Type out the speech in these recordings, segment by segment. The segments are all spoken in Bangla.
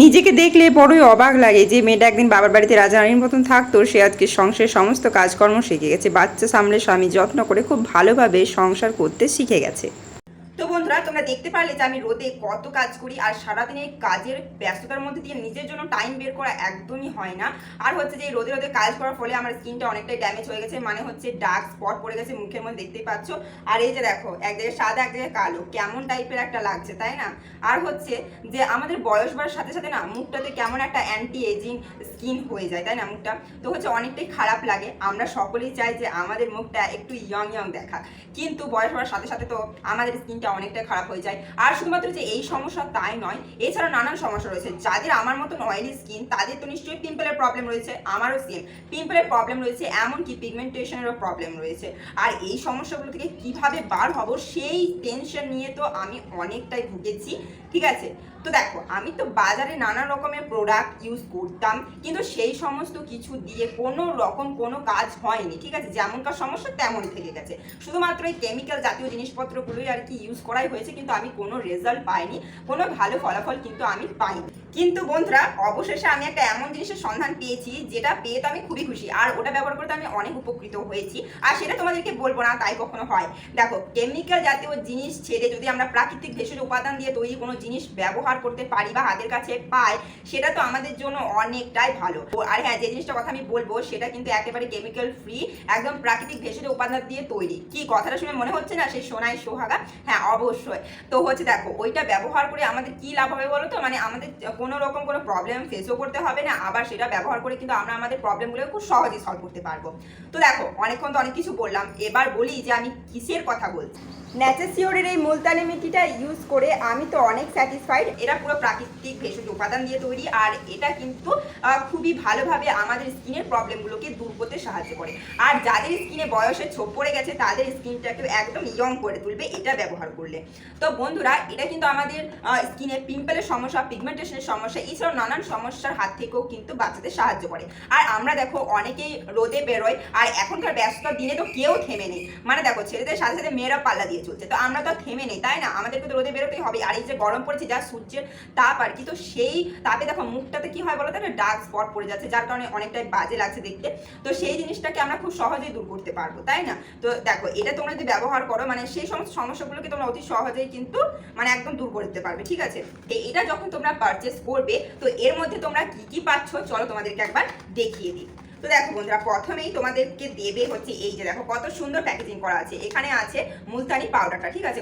নিজেকে দেখলে বড়ই অবাক লাগে। যে মেয়েটা একদিন বাবার বাড়িতে রাজা রানীর মতন থাকতো, সে আজকে সংসারের সমস্ত কাজকর্ম শিখে গেছে। বাচ্চা সামলে স্বামী যত্ন করে খুব ভালোভাবে সংসার করতে শিখে গেছে। তোমরা দেখতে পারলে যে আমি রোদে কত কাজ করি আর সারাদিনের কাজের ব্যস্ততার মধ্যে দিয়ে নিজের জন্য টাইম বের করা একদমই হয় না। আর হচ্ছে যে রোদে রোদে কাজ করার ফলে আমার স্কিনটা অনেকটাই ড্যামেজ হয়ে গেছে মানে হচ্ছে ডার্ক স্পট পড়ে গেছে মুখের মধ্যে দেখতেই পাচ্ছ? আর এই যে দেখো, এক জায়গায় সাদা, এক জায়গায় কালো, কেমন টাইপের একটা লাগছে, তাই না? আর হচ্ছে যে আমাদের বয়স বাড়ার সাথে সাথে না, মুখটাতে কেমন একটা অ্যান্টি এজিং স্কিন হয়ে যায়, তাই না মুখটা? তো হচ্ছে অনেকটাই খারাপ লাগে। আমরা সকলেই চাই যে আমাদের মুখটা একটু ইয়ং ইয়ং দেখা কিন্তু বয়স বাড়ার সাথে সাথে তো আমাদের স্কিনটা অনেকটা খারাপ হয়ে যায়। আর শুধুমাত্র যে এই সমস্যা তাই নয়, এছাড়া নানান সমস্যা রয়েছে। যাদের আমার মতন অয়েলি স্কিন তাদের তো নিশ্চয়ই পিম্পলের প্রবলেম রয়েছে, আমারও সেম পিম্পলের প্রবলেম রয়েছে, এমনকি পিগমেন্টেশনেরও প্রবলেম রয়েছে। আর এই সমস্যাগুলো থেকে কীভাবে বার হব, সেই টেনশন নিয়ে তো আমি অনেকটাই ভুগেছি, ঠিক আছে? তো দেখো, আমি তো বাজারে নানা রকমের প্রোডাক্ট ইউজ করতাম, কিন্তু সেই সমস্ত কিছু দিয়ে কোনো রকম কোনো কাজ হয়নি, ঠিক আছে? যেমনকার সমস্যা তেমনই থেকে গেছে। শুধুমাত্র এই কেমিক্যাল জাতীয় জিনিসপত্রগুলোই আর কি ইউজ করাই হয়েছে। কিন্তু আমি কোনো রেজাল্ট পাইনি। কোনো ভালো ফলাফল কিন্তু আমি পাইনি। কিন্তু বন্ধুরা, অবশেষে আমি একটা এমন জিনিসের সন্ধান পেয়েছি, যেটা পেয়ে তো আমি খুবই খুশি। আর ওটা ব্যবহার করতে আমি অনেক উপকৃত হয়েছি। আর সেটা তোমাদেরকে বলব না, তাই কখনো হয়। দেখো কেমিক্যাল জাতীয় জিনিস ছেড়ে যদি আমরা প্রাকৃতিক ভেষজ উপাদান দিয়ে তৈরি কোনো জিনিস ব্যবহার করতে পারি বা হাতের কাছে পাই, সেটা তো আমাদের জন্য অনেকটাই ভালো। আর হ্যাঁ যে জিনিসটা কথা আমি বলব, সেটা কিন্তু একেবারে কেমিক্যাল ফ্রি একদম প্রাকৃতিক ভেষজ উপাদান দিয়ে তৈরি। কি, কথাটা শুনে মনে হচ্ছে না? সেই সোনায় সোহাগা? হ্যাঁ অবশ্যই। তো হচ্ছে দেখো, ওইটা ব্যবহার করে আমাদের কি লাভ হবে বলো তো? মানে আমাদের কোনো রকম কোনো প্রবলেম ফেসও করতে হবে না, আবার সেটা ব্যবহার করে কিন্তু আমরা আমাদের প্রবলেমগুলো খুব সহজেই সলভ করতে পারব। তো দেখো, অনেকক্ষণ তো অনেক কিছু বললাম, এবার বলি যে আমি কিসের কথা বলছি? ন্যাচাসিওরের এই মুলতানি মিটিটা ইউজ করে আমি তো অনেক স্যাটিসফাইড এটা পুরো প্রাকৃতিক ভেষজ উপাদান দিয়ে তৈরি, আর এটা কিন্তু খুবই ভালোভাবে আমাদের স্কিনের প্রবলেমগুলোকে দূর করতে সাহায্য করে। আর যাদের স্কিনে বয়সে ছোপ পড়ে গেছে, তাদের স্কিনটাকে একদম ইয়ং করে তুলবে, এটা ব্যবহার করলে। তো বন্ধুরা, এটা কিন্তু আমাদের স্কিনে পিম্পলের সমস্যা পিগমেন্টেশনের সমস্যা, এছাড়াও নানান সমস্যার হাত থেকেও কিন্তু বাঁচাতে সাহায্য করে। আর আমরা দেখো, অনেকেই রোদে বেরোয়, আর এখনকার ব্যস্ততার দিনে তো কেউ থেমে নেই। মানে দেখো, ছেলেদের সাথে সাথে মেয়েরা পাল্লা দিয়ে চলছে। তো আমরা তো থেমে নেই, তাই না? আমাদেরকে তো রোদে বেরোতেই হবে। আর এই যে গরম পড়েছে, যা সূর্যের তাপ আর কি, তো সেই তাপে দেখো, মুখটাতে কি হয় বলো তো ডার্ক স্পট পড়ে যাচ্ছে, যার কারণে অনেকটাই বাজে লাগছে দেখতে। তো সেই জিনিসটাকে আমরা খুব সহজেই দূর করতে পারব, তাই না? তো দেখো, এটা তোমরা যদি ব্যবহার করো মানে সেই সমস্ত সমস্যাগুলোকে তোমরা অতি সহজেই কিন্তু মানে একদম দূর করে দিতে পারবে, ঠিক আছে? এটা যখন তোমরা পারচেস করবে, তো এর মধ্যে তোমরা কি কি পাচ্ছ? চলো তোমাদেরকে একবার দেখিয়ে দিই। তো দেখো বন্ধুরা, প্রথমেই তোমাদেরকে দেবে হচ্ছে এই যে দেখো, কত সুন্দর প্যাকেজিং করা আছে। এখানে আছে মুলতানি পাউডারটা, ঠিক আছে?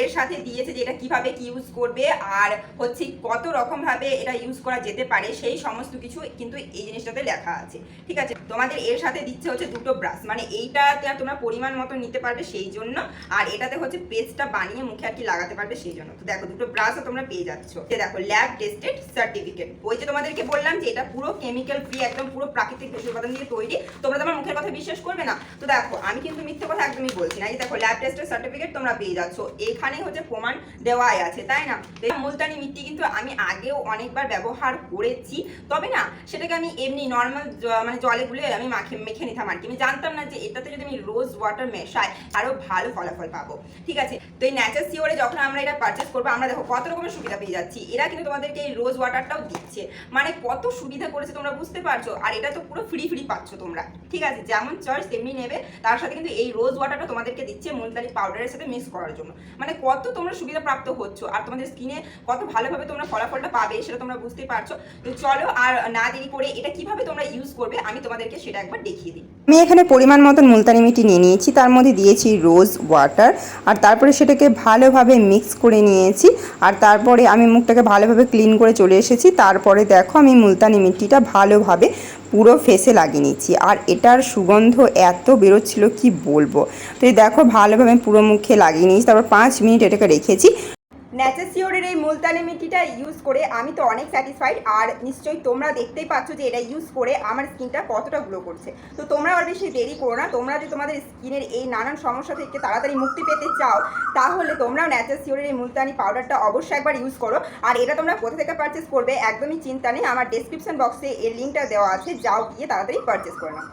এর সাথে দিয়েছে যে এটা কীভাবে কি ইউজ করবে আর হচ্ছে কত রকম ভাবে এটা ইউজ করা যেতে পারে, সেই সমস্ত কিছু কিন্তু এই জিনিসটাতে লেখা আছে, ঠিক আছে? তোমাদের এর সাথে দিচ্ছে হচ্ছে দুটো ব্রাশ মানে এইটাতে তোমরা পরিমাণ মতো নিতে পারবে সেই জন্য, আর এটাতে হচ্ছে পেস্টটা বানিয়ে মুখে আর কি লাগাতে পারবে সেই জন্য। তো দেখো, দুটো ব্রাশও তোমরা পেয়ে যাচ্ছ। দেখো ল্যাব টেস্টেড সার্টিফিকেট ওই যে তোমাদেরকে বললাম যে এটা পুরো কেমিক্যাল ফ্রি একদম পুরো প্রাকৃতিক ভেষজ উপাদান দিয়ে তৈরি, তোমরা তোমার মুখের কথা বিশ্বাস করবে না। তো দেখো, আমি কিন্তু মিথ্যে কথা একদমই বলছি না। এই দেখো ল্যাব টেস্টের সার্টিফিকেট তোমরা পেয়ে যাচ্ছ। এখানে হচ্ছে প্রমাণ দেওয়াই আছে, তাই না? মুলতানি মিট্টি কিন্তু আমি আগেও অনেকবার ব্যবহার করেছি। তবে না, সেটাকে আমি এমনি নর্মাল মানে জলে গুলে আমি মাখে, মেখে নিতাম আর কি। আমি জানতাম না যে এটাতে যদি আমি রোজ ওয়াটার মেশাই, আরও ভালো ফলাফল পাবো। ঠিক আছে? তো এই ন্যাচার সিওরে যখন আমরা এটা পারচেস করব, আমরা দেখো কত রকমের সুবিধা পেয়ে যাচ্ছি। এরা কিন্তু তোমাদেরকে এই রোজ ওয়াটারটাও দিচ্ছে। মানে কত সুবিধা করেছে তোমরা বুঝতে পারছ? আর এটা তো পুরো ফ্রি ফ্রি পাচ্ছ তোমরা। ঠিক আছে? যেমন চয়েস তেমনি নেবে। তার সাথে কিন্তু এই রোজ ওয়াটারটা তোমাদেরকে দিচ্ছে মুলতানি পাউডারের সাথে মিক্স করার জন্য। মানে কত তোমরা সুবিধা প্রাপ্ত হচ্ছ আর তোমাদের স্কিনে কত ভালোভাবে তোমরা ফলাফলটা পাবে সেটা তোমরা বুঝতেই পারছ। তো চলো আর না দেরি করে এটা কীভাবে তোমরা ইউজ করবে আমি তোমাদেরকে সেটা একবার দেখিয়ে দিই। আমি এখানে পরিমাণ মতন মুলতানি মিটি নিয়ে নিয়েছি। তার মধ্যে দিয়েছি রোজ ওয়াটার আর তারপরে সেটাকে ভালোভাবে মিক্স করে নিয়েছি। আর তারপরে আমি মুখটাকে ভালোভাবে ক্লিন করে চলে এসেছি। তারপরে দেখো আমি মুলতানি মিট্টিটা ভালোভাবে পুরো ফেসে লাগিয়ে নিচ্ছি। আর এটার সুগন্ধ এত বেরোচ্ছিল, কি বলব? তো দেখো, ভালোভাবে পুরো মুখে লাগিয়ে নিয়েছি, তারপর পাঁচ মিনিট এটাকে রেখেছি। ন্যাচাসিওরের এই মুলতানি মিটিটা ইউজ করে আমি তো অনেক স্যাটিসফাইড আর নিশ্চয়ই তোমরা দেখতেই পাচ্ছ যে এটা ইউজ করে আমার স্কিনটা কতটা গ্লো করছে। তো তোমরা আর বেশি দেরি করো না, তোমরা যে তোমাদের স্কিনের এই নানান সমস্যা থেকে তাড়াতাড়ি মুক্তি পেতে চাও, তাহলে তোমরাও ন্যাচাসিওরের এই মুলতানি পাউডারটা অবশ্যই একবার ইউজ করো। আর এটা তোমরা কোথা থেকে পারচেস করবে, একদমই চিন্তা নেই, আমার ডেসক্রিপশন বক্সে এর লিঙ্কটা দেওয়া আছে, যাও গিয়ে তাড়াতাড়ি পারচেস করে নাও।